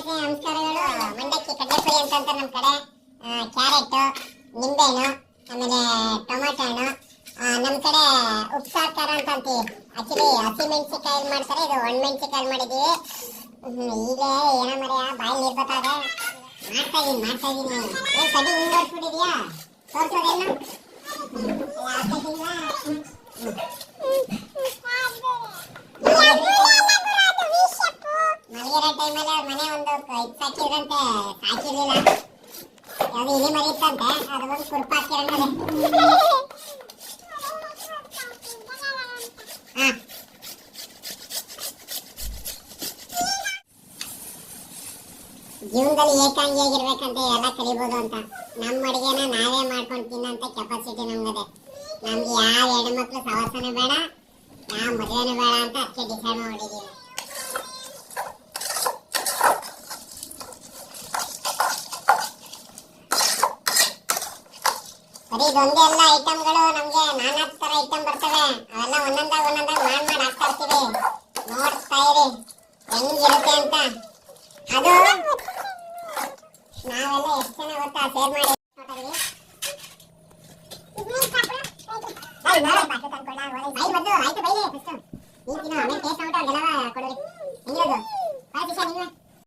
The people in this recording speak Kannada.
ನಮಸ್ಕಾರಗಳು. ಮಂಡಕ್ಕಿ ಕಡ್ಲೆಪುರಿ ಅಂತ ಅಂತಾರೆ ನಮ್ಮ ಕಡೆ ಕ್ಯಾರೆಟ್ ನಿಂಬೆಹಣ್ಣು ಆಮೇಲೆ ಟೊಮೆಟೊ ಹಣ್ಣು. ನಮ್ಮ ಕಡೆ ಉಪ್ಸಾರ್ ಖಾರ ಅಂತ ಅಂತೀವಿ. ಆಕ್ಚುಲಿ ಹಸಿ ಮೆಣಸಿಕಾಯಿ ಮಾಡ್ತಾರೆ. ಇದು ಒಣ ಮೆಣಸಿಕಾಯಿ ಮಾಡಿದೀವಿ ಹ್ಮ್, ಈಗ ಏನ ಮರೆಯ ಬಾಯಿ ನೀರು ಬರ್ತಾರೆ ಮಾಡ್ತಾ ಇದೀನಿ ಮಾಡ್ತಾ ಇದೀನಿ. ಏ ಕಡಿ ಹಿಂಗೆ ತೋರ್ಸೋದೇನು? ಸಾಕಿದ್ರಂತೆ ಸಾಕಿರ್ಲಿಲ್ಲ ಯಾವ್ದು ಇಲಿ ಮರಿ ಇತ್ತಂತೆ ಅದು ಒಂದು ಕುರ್ಪ ಹಾಕಿರಂಗದೆ ಜೀವನದಲ್ಲಿ ಏಕಾಂಗಿಯಾಗಿರ್ಬೇಕಂತ ಎಲ್ಲ ಕಲಿಬೋದು ಅಂತ. ನಮ್ಮ ಅಡಿಗೆನ ನಾವೇ ಮಾಡ್ಕೊಂಡು ತಿನ್ನಂತ ಕೆಪಾಸಿಟಿ ನಮ್ಗದೆ. ನಮ್ಗೆ ಯಾವ ಹೆಣ್ಮಕ್ಳು ಸವಾಸನೆ ಬೇಡ ಯಾವ ಮದುವೆನೂ ಬೇಡ ಅಂತ ಅಷ್ಟೇ ಡಿಸೈಡ್ ಮಾಡಿದ್ದೀವಿ ಬರೀ ಇದೊಂದೇ ಎಲ್ಲ ಐಟಮ್ಗಳು ನಮ್ಗೆ ನಾನಾ ತರ ಐಟಮ್ ಬರ್ತವೆ. ಅವೆಲ್ಲ ಒಂದೊಂದಾಗ ಒಂದೊಂದಾಗ ಮಾಡ್ ಮಾಡಿ ಹಾಕ್ತಾ ಇರ್ತೀವಿ. ನೋಡ್ತಾ ಇರಿ. ಹೆಂಗಿರುತ್ತೆ ಅಂತ. ಅದು ನಾವೆಲ್ಲ ಎಷ್ಟು ಜನ ಗೊತ್ತಾ ಶೇರ್ ಮಾಡಿ. ಬೈ, ಬೈ ಮೊದ್ಲು, ಆಯ್ತು. first. ನೀನ್ ತಿನ್ನು, ಆಮೇಲೆ ಟೇಸ್ಟ್ ನೋಡ್ಬಿಟ್ಟು ಅವ್ರಿಗೆಲ್ಲ